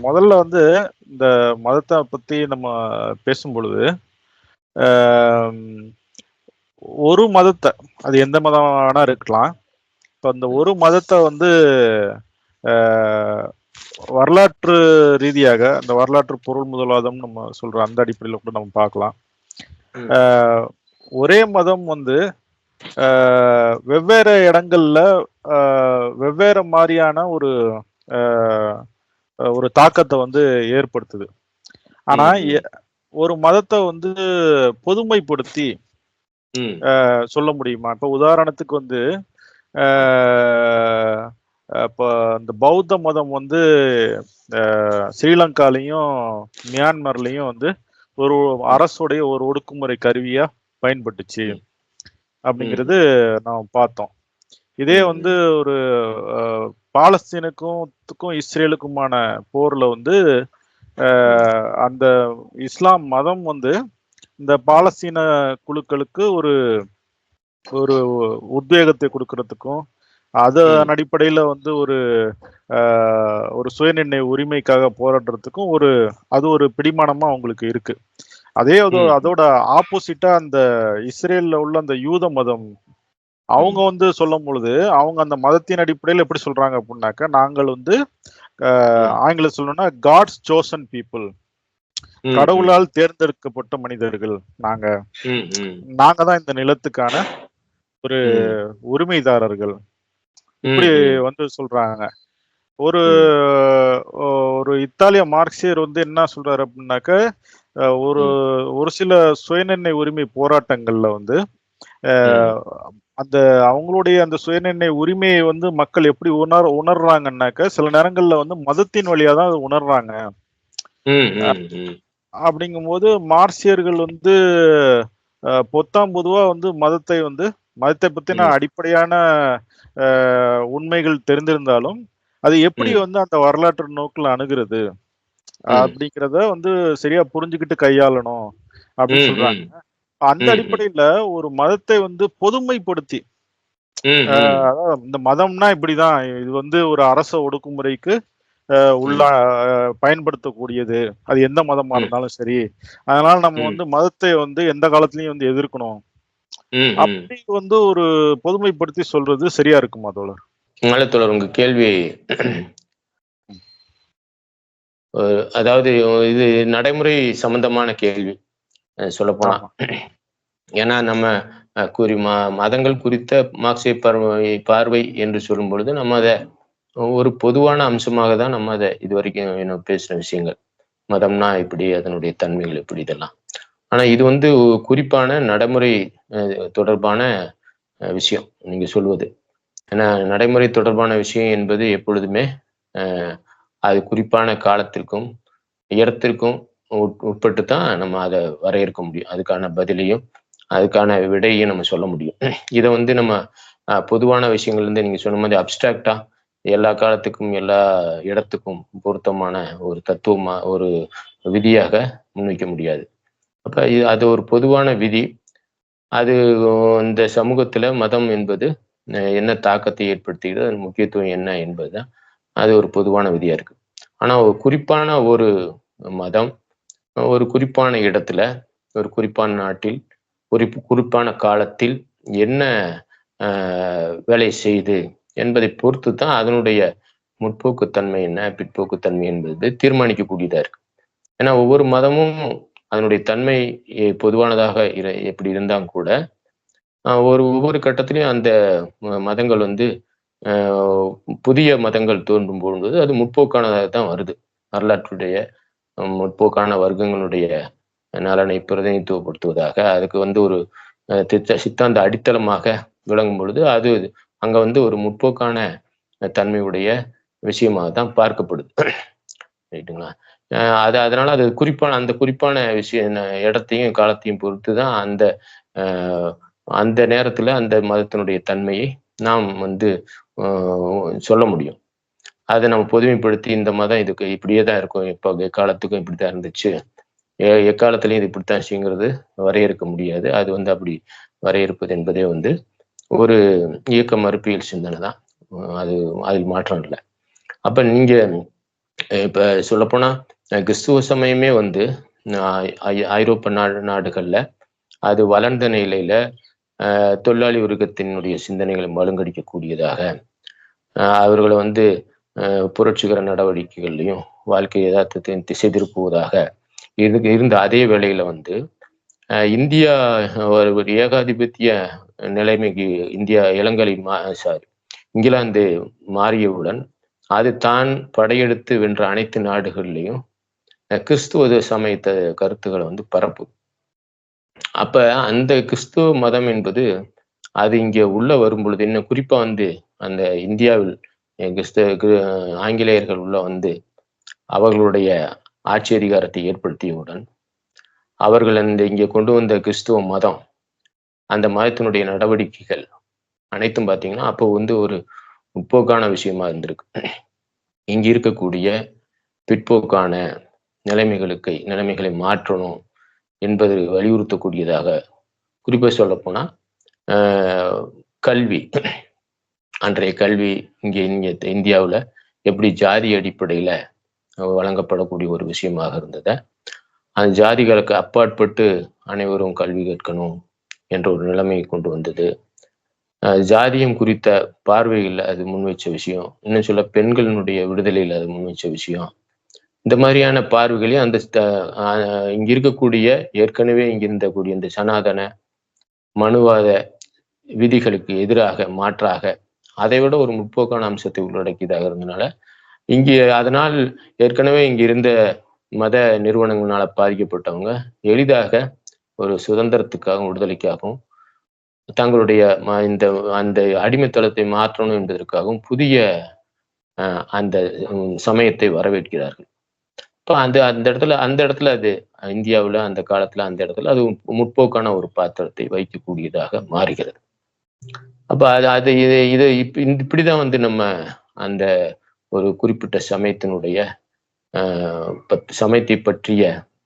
முதல்ல வந்து இந்த மதத்தை பத்தி நம்ம பேசும் பொழுது ஆம், ஒரு மதத்தை அது எந்த மதம் வேணா இருக்கலாம். இப்போ அந்த ஒரு மதத்தை வந்து ஆஹ், வரலாற்று ரீதியாக அந்த வரலாற்று பொருள் முதல்வாதம் நம்ம சொல்ற அந்த அடிப்படையில் கூட நம்ம பார்க்கலாம். ஒரே மதம் வந்து ஆஹ், வெவ்வேறு இடங்கள்ல ஆஹ், வெவ்வேறு மாதிரியான ஒரு ஆஹ், ஒரு தாக்கத்தை வந்து ஏற்படுத்துது. ஆனா ஒரு மதத்தை வந்து பொதுமைப்படுத்தி சொல்ல முடியுமா? இப்ப உதாரணத்துக்கு வந்து இப்போ இந்த பௌத்த மதம் வந்து ஸ்ரீலங்காலையும் மியான்மர்லயும் வந்து ஒரு அரசுடைய ஒரு ஒடுக்குமுறை கருவியா பயன்பட்டுச்சு. அப்படிங்கிறது நாம் பார்த்தோம். இதே வந்து ஒரு பாலஸ்தீனுக்கும் இஸ்ரேலுக்குமான போர்ல வந்து அந்த இஸ்லாம் மதம் வந்து இந்த பாலஸ்தீன குழுக்களுக்கு ஒரு ஒரு உத்வேகத்தை கொடுக்கறதுக்கும் அதன் அடிப்படையில வந்து ஒரு ஒரு சுயநிர்ணய உரிமைக்காக போராடுறதுக்கும் ஒரு அது ஒரு பிடிமானமா அவங்களுக்கு இருக்கு. அதே. அதோட ஆப்போசிட்டா அந்த இஸ்ரேல்ல உள்ள அந்த யூத மதம் அவங்க வந்து சொல்லும் பொழுது அவங்க அந்த மதத்தின் அடிப்படையில் எப்படி சொல்றாங்க அப்படின்னாக்கா நாங்கள் வந்து ஆங்கிலம் சொல்லணும்னா காட்ஸ் சோசன் பீப்புள் கடவுளால் தேர்ந்தெடுக்கப்பட்ட மனிதர்கள். நாங்க. நாங்க தான் இந்த நிலத்துக்கான ஒரு. உரிமைதாரர்கள். இப்படி. வந்து சொல்றாங்க. ஒரு ஒரு இத்தாலிய மார்க்சியர் வந்து என்ன சொல்றாரு அப்படின்னாக்க ஒரு ஒரு சில சுயநிர்ணய உரிமை போராட்டங்கள்ல வந்து அந்த அவங்களுடைய அந்த சுயநிர்ணய உரிமையை வந்து மக்கள் எப்படி உணர் உணர்றாங்கன்னாக்க சில நேரங்கள்ல வந்து மதத்தின் வழியா தான் அதை உணர்றாங்க. அப்படிங்கும்போது மார்க்சியர்கள் வந்து பொத்தாம் பொதுவா வந்து மதத்தை வந்து மதத்தை பத்தின. அடிப்படையான உண்மைகள் தெரிந்திருந்தாலும் அது எப்படி. வந்து அந்த வரலாற்று நோக்கில் அணுகிறது. அப்படிங்கிறத வந்து சரியா புரிஞ்சுக்கிட்டு கையாளணும் அப்படின்னு சொல்றாங்க. அந்த. அடிப்படையில ஒரு மதத்தை வந்து பொதுமைப்படுத்தி இந்த மதம்னா இப்படிதான். இது வந்து ஒரு அரச ஒடுக்குமுறைக்கு உள்ள பயன்படுத்தக்கூடியது. அது எந்த மதமா. இருந்தாலும் சரி. அதனால நம்ம. வந்து மதத்தை வந்து எந்த காலத்துலயும் வந்து எதிர்க்கணும். அப்படி வந்து ஒரு பொதுமைப்படுத்தி சொல்றது சரியா இருக்குமா தோழர்? நல்ல தோழர் உங்க கேள்வி அதாவது இது நடைமுறை சம்பந்தமான கேள்வி. சொல்ல போனா ஆமா. ஏன்னா நம்ம குறி ம மதங்கள் குறித்த மார்க்சிய பார்வை பார்வை என்று சொல்லும் பொழுது நம்ம அதை ஒரு பொதுவான அம்சமாக தான் நம்ம அதை இது வரைக்கும் பேசின விஷயங்கள். மதம்னா இப்படி அதனுடைய தன்மைகள் இப்படி இதெல்லாம். ஆனா இது வந்து குறிப்பான நடைமுறை தொடர்பான விஷயம் நீங்க சொல்வது. ஏன்னா நடைமுறை தொடர்பான விஷயம் என்பது எப்பொழுதுமே அது குறிப்பான காலத்திற்கும் இடத்திற்கும் உட்பட்டு தான் நம்ம அதை வரையறுக்க முடியும். அதுக்கான பதிலையும் அதுக்கான விடையும் நம்ம சொல்ல முடியும். இதை வந்து நம்ம பொதுவான விஷயங்கள் இருந்து நீங்க சொன்ன மாதிரி அப்டிராக்டா எல்லா காலத்துக்கும் எல்லா இடத்துக்கும் பொருத்தமான ஒரு தத்துவமா ஒரு விதியாக முன்வைக்க முடியாது. அப்ப இது அது ஒரு பொதுவான விதி. அது இந்த சமூகத்துல மதம் என்பது என்ன தாக்கத்தை ஏற்படுத்துகிறது அதன் முக்கியத்துவம் என்ன என்பதுதான் அது ஒரு பொதுவான விதியா இருக்கு. ஆனா ஒரு குறிப்பான ஒரு மதம் ஒரு குறிப்பான இடத்துல ஒரு குறிப்பான நாட்டில் ஒரு குறிப்பான காலத்தில் என்ன வேலை செய்து என்பதை பொறுத்து தான் அதனுடைய முற்போக்குத்தன்மை என்ன பிற்போக்குத்தன்மை என்பது தீர்மானிக்கக்கூடியதா இருக்கு. ஏன்னா ஒவ்வொரு மதமும் அதனுடைய தன்மை பொதுவானதாக எப்படி இருந்தாலும் கூட ஒரு ஒவ்வொரு கட்டத்திலையும் அந்த ம- மதங்கள் வந்து புதிய மதங்கள் தோன்றும் பொழுது அது முற்போக்கானதாக தான் வருது. வரலாற்றுடைய முற்போக்கான வர்க்கங்களுடைய நலனை பிரதிநிதித்துவப்படுத்துவதாக அதுக்கு வந்து ஒரு தித்த சித்தாந்த அடித்தளமாக விளங்கும் பொழுது அது அங்க வந்து ஒரு முற்போக்கான தன்மையுடைய விஷயமாக தான் பார்க்கப்படுது. ரைட்டுங்களா? அஹ், அது அதனால அது குறிப்பான அந்த குறிப்பான விஷய இடத்தையும் காலத்தையும் பொறுத்து தான் அந்த அந்த நேரத்துல அந்த மதத்தினுடைய தன்மையை நாம் வந்து சொல்ல முடியும். அதை நம்ம பொதுமைப்படுத்தி இந்த மதம் இதுக்கு இப்படியே தான் இருக்கும். இப்போ எக்காலத்துக்கும் இப்படி தான் இருந்துச்சு. எ- இது இப்படித்தான் செய்யுங்கிறது வரையறுக்க முடியாது. அது வந்து அப்படி வரையறுப்பது என்பதே வந்து ஒரு இயக்க மறுப்பியல் சிந்தனை தான். அது அதில் மாற்றம் இல்லை. அப்ப நீங்க இப்போ சொல்லப்போனால் கிறிஸ்துவ சமயமே வந்து ஐரோப்ப ஐ- நாடு நாடுகளில் அது வளர்ந்த நிலையில அஹ் தொழிலாளி வர்க்கத்தினுடைய சிந்தனைகளை மழுங்கடிக்கக்கூடியதாக அவர்களை வந்து புரட்சிகர நடவடிக்கைகள்லையும் வாழ்க்கை யதார்த்தத்தையும் திசை திருப்புவதாக இருக்கு இருந்த அதே வேளையில வந்து அஹ் இந்தியா ஒரு ஒரு ஏகாதிபத்திய நிலைமைக்கு இந்தியா இளங்கலை மா சாரி இங்கிலாந்து மாறியவுடன் அது தான் படையெடுத்து வென்ற அனைத்து நாடுகள்லையும் கிறிஸ்துவ சமயத்த கருத்துக்களை வந்து பரப்பு. அப்ப அந்த கிறிஸ்துவ மதம் என்பது அது இங்க உள்ள வரும் பொழுது இன்னும் குறிப்பா வந்து அந்த இந்தியாவில் கிறிஸ்தவ ஆங்கிலேயர்கள் உள்ள வந்து அவர்களுடைய ஆட்சி அதிகாரத்தை ஏற்படுத்தியவுடன் அவர்கள் அந்த இங்கே கொண்டு வந்த கிறிஸ்துவ மதம் அந்த மதத்தினுடைய நடவடிக்கைகள் அனைத்தும் பார்த்தீங்கன்னா அப்போ வந்து ஒரு முற்போக்கான விஷயமா இருந்திருக்கு. இங்க இருக்கக்கூடிய பிற்போக்கான நிலைமைகளுக்கு நிலைமைகளை மாற்றணும் என்பது வலியுறுத்தக்கூடியதாக குறிப்பாக சொல்லப்போனால் கல்வி. அன்றைய கல்வி இங்கே இங்கே இந்தியாவில் எப்படி ஜாதி அடிப்படையில் வழங்கப்படக்கூடிய ஒரு விஷயமாக இருந்தது. அந்த ஜாதிகளுக்கு அப்பாற்பட்டு அனைவரும் கல்வி கேட்கணும் என்ற ஒரு நிலைமையை கொண்டு வந்தது. ஜாதியம் குறித்த பார்வையில் அது முன்வைச்ச விஷயம். இன்னும் சொல்ல பெண்களினுடைய விடுதலையில் அது முன்வைச்ச விஷயம். இந்த மாதிரியான பார்வைகளையும் அந்த ஸ்த- இங்க இருக்கக்கூடிய ஏற்கனவே இங்க இருந்தக்கூடிய இந்த சனாதன மனுவாத விதிகளுக்கு எதிராக மாற்றாக அதை விட ஒரு முற்போக்கான அம்சத்தை உள்ளடக்கியதாக இருந்தனால இங்கே அதனால் ஏற்கனவே இங்க இருந்த மத நிறுவனங்களால பாதிக்கப்பட்டவங்க எளிதாக ஒரு சுதந்திரத்துக்காகவும் விடுதலைக்காகவும் தங்களுடைய ம- இந்த அந்த அடிமைத்தளத்தை மாற்றணும் என்பதற்காகவும் புதிய அஹ், அந்த சமயத்தை வரவேற்கிறார்கள். இப்போ அந்த அந்த இடத்துல அந்த இடத்துல அது இந்தியாவில் அந்த காலத்துல அந்த இடத்துல அது முற்போக்கான ஒரு பாத்திரத்தை வைக்கக்கூடியதாக மாறுகிறது. அப்போ அது அது இது இது இப்ப இந்த- இப்படிதான் வந்து நம்ம அந்த ஒரு குறிப்பிட்ட சமயத்தினுடைய ஆஹ் சமயத்தை பற்றிய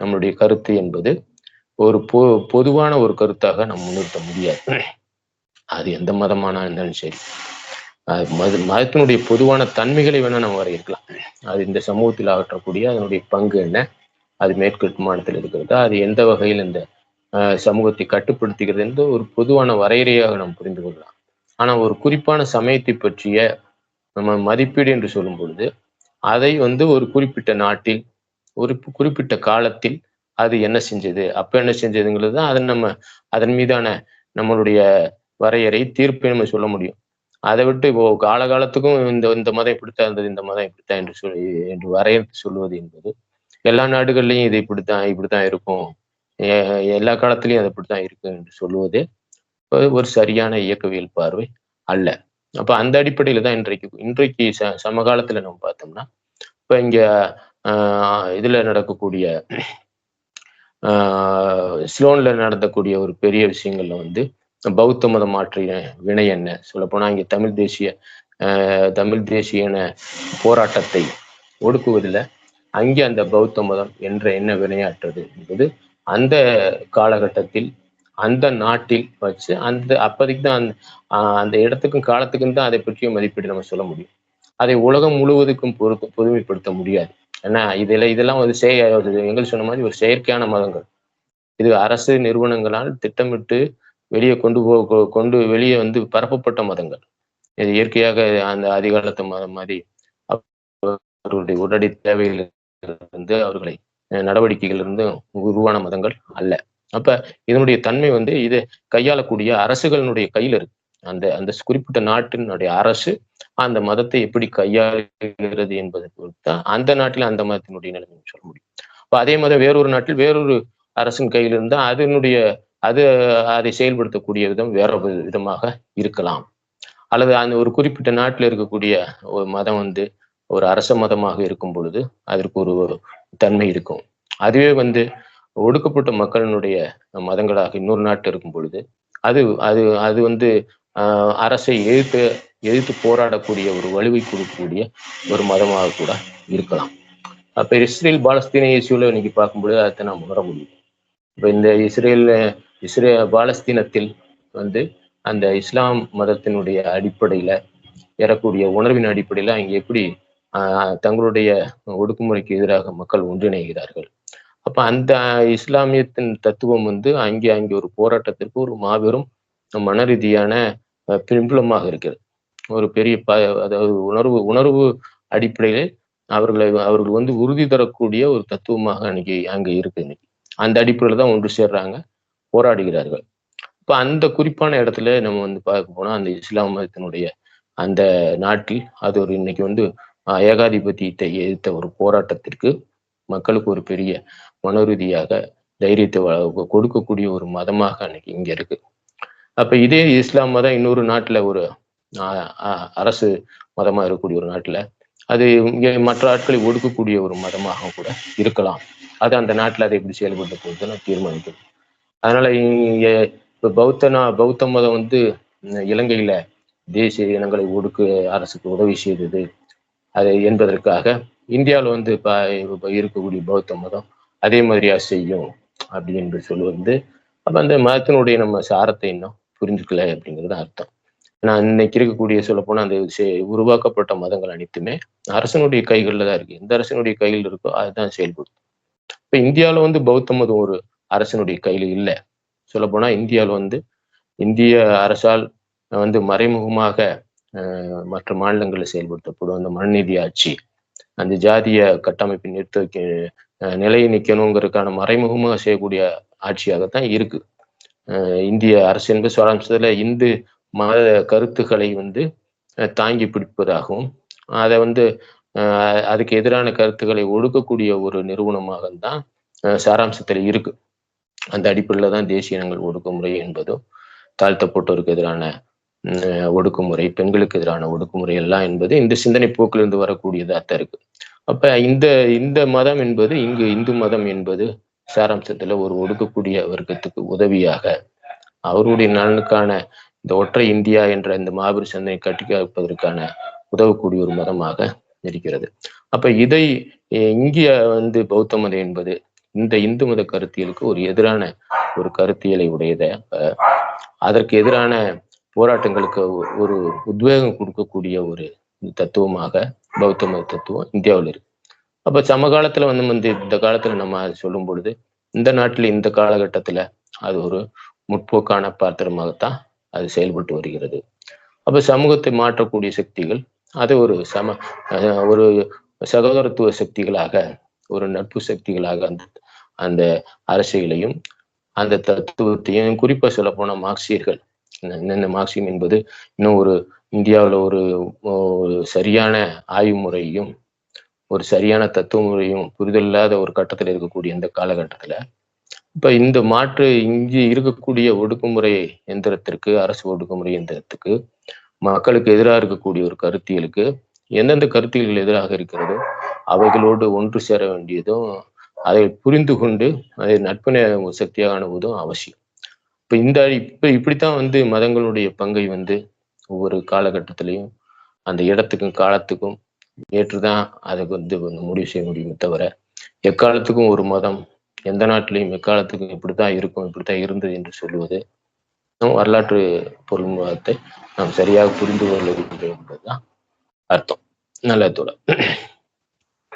நம்மளுடைய கருத்து என்பது ஒரு பொ பொதுவான ஒரு கருத்தாக நம்ம முன்னிறுத்த முடியாது. அது எந்த மதமானா இருந்தாலும் சரி. அது மத மதத்தினுடைய பொதுவான தன்மைகளை வேணா நம்ம வரையறுக்கலாம். அது இந்த சமூகத்தில் ஆற்றக்கூடிய அதனுடைய பங்கு என்ன? அது மேற்கட்டுமானத்தில் இருக்கிறது? அது எந்த வகையில் இந்த சமூகத்தை கட்டுப்படுத்துகிறது என்று ஒரு பொதுவான வரையறையாக நாம் புரிந்து கொள்ளலாம். ஆனால் ஒரு குறிப்பான சமயத்தை பற்றிய நம்ம மதிப்பீடு என்று சொல்லும் பொழுது அதை வந்து ஒரு குறிப்பிட்ட நாட்டில் ஒரு குறிப்பிட்ட காலத்தில் அது என்ன செஞ்சது? அப்போ என்ன செஞ்சதுங்கிறது தான் அதன் நம்ம அதன் மீதான நம்மளுடைய வரையறை தீர்ப்பை நம்ம சொல்ல முடியும். அதை விட்டு இப்போ காலகாலத்துக்கும் இந்த இந்த மதம் இப்படித்தான் இருந்தது இந்த மதம் இப்படித்தான் என்று சொல்லி என்று வரையறுத்து சொல்லுவது என்பது எல்லா நாடுகள்லையும் இது இப்படித்தான் இப்படித்தான் இருக்கும். எல்லா காலத்திலையும் அது இப்படித்தான் இருக்கு என்று சொல்லுவது ஒரு- சரியான இயக்கவியல் பார்வை அல்ல. அப்ப அந்த அடிப்படையில தான் இன்றைக்கு இன்றைக்கு ச சமகாலத்துல நம்ம பார்த்தோம்னா இப்ப இங்க ஆஹ் இதுல நடக்கக்கூடிய ஆஹ் ஸ்லோன்ல நடந்தக்கூடிய ஒரு பெரிய விஷயங்கள்ல வந்து பௌத்த மதம் மாற்றிய வினை என்ன? சொல்லப்போனா இங்க தமிழ் தேசிய ஆஹ் தமிழ் தேசியன போராட்டத்தை ஒடுக்குவதில் அங்கே அந்த பௌத்த மதம் என்ற என்ன வினையாற்றது என்பது அந்த காலகட்டத்தில் அந்த நாட்டில் வச்சு அந்த அப்போதைக்கு தான் அந்த அந்த இடத்துக்கும் காலத்துக்கும் தான் அதை பற்றிய மதிப்பீடு நம்ம சொல்ல முடியும். அதை உலகம் முழுவதுக்கும் பொறுத்து பொதுமைப்படுத்த முடியாது. ஏன்னா இதில் இதெல்லாம் ஒரு செய எங்கள் சொன்ன மாதிரி ஒரு செயற்கையான மதங்கள். இது அரசு நிறுவனங்களால் திட்டமிட்டு வெளியே கொண்டு போ கொண்டு வெளியே வந்து பரப்பப்பட்ட மதங்கள். இது இயற்கையாக அந்த அதிகாலத்து மதம் மாதிரி அவர்களுடைய உடனடி தேவைகள் இருந்து அவர்களை நடவடிக்கைகளிலிருந்து உருவான மதங்கள் அல்ல. அப்ப இதனுடைய தன்மை வந்து இது கையாளக்கூடிய அரசுகளினுடைய கையில இருக்கு. அந்த அந்த குறிப்பிட்ட நாட்டினுடைய அரசு அந்த மதத்தை எப்படி கையாளுகிறது என்பதை பொறுத்து தான் அந்த நாட்டில் அந்த மதத்தினுடைய நிலைமை சொல்ல முடியும். அப்ப அதே மதம் வேறொரு நாட்டில் வேறொரு அரசின் கையில் இருந்தால் அதனுடைய அது அதை செயல்படுத்தக்கூடிய விதம் வேற ஒரு விதமாக இருக்கலாம். அல்லது அந்த ஒரு குறிப்பிட்ட நாட்டில் இருக்கக்கூடிய ஒரு மதம் வந்து ஒரு அரச மதமாக இருக்கும் பொழுது அதற்கு ஒரு ஒரு தன்மை இருக்கும். அதுவே வந்து ஒடுக்கப்பட்ட மக்களினுடைய மதங்களாக இன்னொரு நாட்டு இருக்கும் பொழுது அது அது அது வந்து ஆஹ் அரசை எதிர்த்து எதிர்த்து போராடக்கூடிய ஒரு வலுவை கொடுக்கக்கூடிய ஒரு மதமாக கூட இருக்கலாம். அப்ப இஸ்ரேல் பாலஸ்தீன இஷ்யூல இன்னைக்கு பார்க்கும்பொழுது அதை நாம் உணர முடியும் இப்ப இந்த இஸ்ரேல் இஸ்ரே பாலஸ்தீனத்தில் வந்து அந்த இஸ்லாம் மதத்தினுடைய அடிப்படையில ஏறக்கூடிய உணர்வின் அடிப்படையில அங்க எப்படி தங்களுடைய ஒடுக்குமுறைக்கு எதிராக மக்கள் ஒன்றிணைகிறார்கள்? அப்ப அந்த இஸ்லாமியத்தின் தத்துவம் வந்து அங்கே அங்கே ஒரு போராட்டத்திற்கு ஒரு மாபெரும் மன ரீதியான பின்புலமாக இருக்கிறது. ஒரு பெரிய ப அதாவது உணர்வு உணர்வு அடிப்படையில் அவர்களை அவர்கள் வந்து உறுதி தரக்கூடிய ஒரு தத்துவமாக அன்னைக்கு அங்கே இருக்கு இன்னைக்கு. அந்த அடிப்படையில் தான் ஒன்று சேர்றாங்க போராடுகிறார்கள். இப்ப அந்த குறிப்பான இடத்துல நம்ம வந்து பார்க்க போனா அந்த இஸ்லாம் மதத்தினுடைய அந்த நாட்டில் அது ஒரு இன்னைக்கு வந்து ஏகாதிபத்தியத்தை எதிர்த்த ஒரு போராட்டத்திற்கு மக்களுக்கு ஒரு பெரிய மனோரீதியாக தைரியத்தை கொடுக்கக்கூடிய ஒரு மதமாக அன்னைக்கு இங்க இருக்கு. அப்ப இதே இஸ்லாம் மதம் இன்னொரு நாட்டுல ஒரு அரசு மதமா இருக்கக்கூடிய ஒரு நாட்டுல அது மற்ற ஆட்களை ஒடுக்கக்கூடிய ஒரு மதமாக கூட இருக்கலாம். அது அந்த நாட்டுல அதை எப்படி செயல்பட்டு போகுதுன்னு தீர்மானிக்கும் அதனால இங்க இப்ப பௌத்தனா பௌத்த மதம் வந்து இலங்கையில தேசிய இனங்களை ஒடுக்க அரசுக்கு உதவி செய்தது அது என்பதற்காக இந்தியாவில் வந்து இப்போ இருக்கக்கூடிய பௌத்த மதம் அதே மாதிரியா செய்யும் அப்படி என்று சொல்லுவது அப்போ அந்த மதத்தினுடைய நம்ம சாரத்தை இன்னும் புரிஞ்சுக்கல அப்படிங்கிறது அர்த்தம். ஏன்னா இன்னைக்கு இருக்கக்கூடிய சொல்லப்போனால் அந்த உருவாக்கப்பட்ட மதங்கள் அனைத்துமே அரசனுடைய கைகளில் தான் இருக்கு. எந்த அரசனுடைய கையில் இருக்கோ அதுதான் செயல்படும் இப்போ இந்தியாவில் வந்து பௌத்த மதம் ஒரு அரசனுடைய கையில் இல்லை. சொல்லப்போனால் இந்தியாவில் வந்து இந்திய அரசால் வந்து மறைமுகமாக மற்ற மாநிலங்களில் செயல்படுத்தப்படும் அந்த மண்நீதி ஆட்சி அந்த ஜாதிய கட்டமைப்பை நிறுத்த வைக்க நிலையை நிற்கணுங்கிறதுக்கான மறைமுகமாக செய்யக்கூடிய ஆட்சியாகத்தான் இருக்கு. அஹ், இந்திய அரசு என்பது சாராம்சத்துல இந்து மத கருத்துக்களை வந்து தாங்கி பிடிப்பதாகவும் அதை வந்து அதுக்கு எதிரான கருத்துக்களை ஒடுக்கக்கூடிய ஒரு நிறுவனமாக தான் சாராம்சத்தில் இருக்கு. அந்த அடிப்படையில் தான் தேசிய இனங்கள் ஒடுக்குமுறை என்பதும் தாழ்த்தப்பட்டோருக்கு எதிரான ஒடுக்குமுறை பெண்களுக்கு எதிரான ஒடுக்குமுறை எல்லாம் என்பது இந்த சிந்தனை போக்கிலிருந்து வரக்கூடியதாக தான் இருக்கு. அப்ப இந்த இந்த மதம் என்பது இங்கு இந்து மதம் என்பது சாராம்சத்துல ஒரு ஒடுக்கக்கூடிய வர்க்கத்துக்கு உதவியாக அவருடைய நலனுக்கான இந்த ஒற்றை இந்தியா என்ற இந்த மாபெரும் சந்தையை கட்டி காப்பதற்கான உதவக்கூடிய ஒரு மதமாக இருக்கிறது. அப்ப இதை அஹ், இந்திய வந்து பௌத்த மதம் என்பது இந்த இந்து மத கருத்தியலுக்கு ஒரு எதிரான ஒரு கருத்தியலை உடையத. அதற்கு எதிரான போராட்டங்களுக்கு ஒரு உத்வேகம் கொடுக்கக்கூடிய ஒரு தத்துவமாக பௌத்த மத தத்துவம் இந்தியாவில் இருக்கு. அப்ப சமகாலத்துல வந்து வந்து இந்த காலத்துல நம்ம சொல்லும் பொழுது இந்த நாட்டில் இந்த காலகட்டத்துல அது ஒரு முற்போக்கான பாத்திரமாகத்தான் அது செயல்பட்டு வருகிறது. அப்ப சமூகத்தை மாற்றக்கூடிய சக்திகள் அது ஒரு சம அஹ் ஒரு சகோதரத்துவ சக்திகளாக ஒரு நட்பு சக்திகளாக அந்த அந்த அரசியலையும் அந்த தத்துவத்தையும் குறிப்பா சொல்ல போன மார்க்சியர்கள் என்னென்ன மார்க்சியம் என்பது இன்னும் ஒரு இந்தியாவில் ஒரு ஒரு சரியான ஆய்வு முறையும் ஒரு சரியான தத்துவ முறையும் புரிதல் இல்லாத ஒரு கட்டத்தில் இருக்கக்கூடிய இந்த காலகட்டத்துல இப்ப இந்த மாற்று இங்கே இருக்கக்கூடிய ஒடுக்குமுறை எந்திரத்திற்கு அரசு ஒடுக்குமுறை எந்திரத்துக்கு மக்களுக்கு எதிராக இருக்கக்கூடிய ஒரு கருத்தியலுக்கு எந்தெந்த கருத்தியல்கள் எதிராக இருக்கிறதோ அவைகளோடு ஒன்று சேர வேண்டியதும் அதை புரிந்து கொண்டு அதை நட்பு சக்தியாக அணுவதும் அவசியம். இப்ப இந்த இப்ப இப்படித்தான் வந்து மதங்களுடைய பங்கை வந்து ஒவ்வொரு காலகட்டத்திலையும் அந்த இடத்துக்கும் காலத்துக்கும் ஏற்றுதான் அதை வந்து முடிவு செய்ய முடியுமே தவிர எக்காலத்துக்கும் ஒரு மதம் எந்த நாட்டிலையும் எக்காலத்துக்கும் இப்படித்தான் இருக்கும் இப்படித்தான் இருந்தது என்று சொல்லுவது நம் வரலாற்று பொருள்முகத்தை நாம் சரியாக புரிந்து கொள்ள வேண்டும் என்பதுதான் அர்த்தம். நல்ல தோழர்.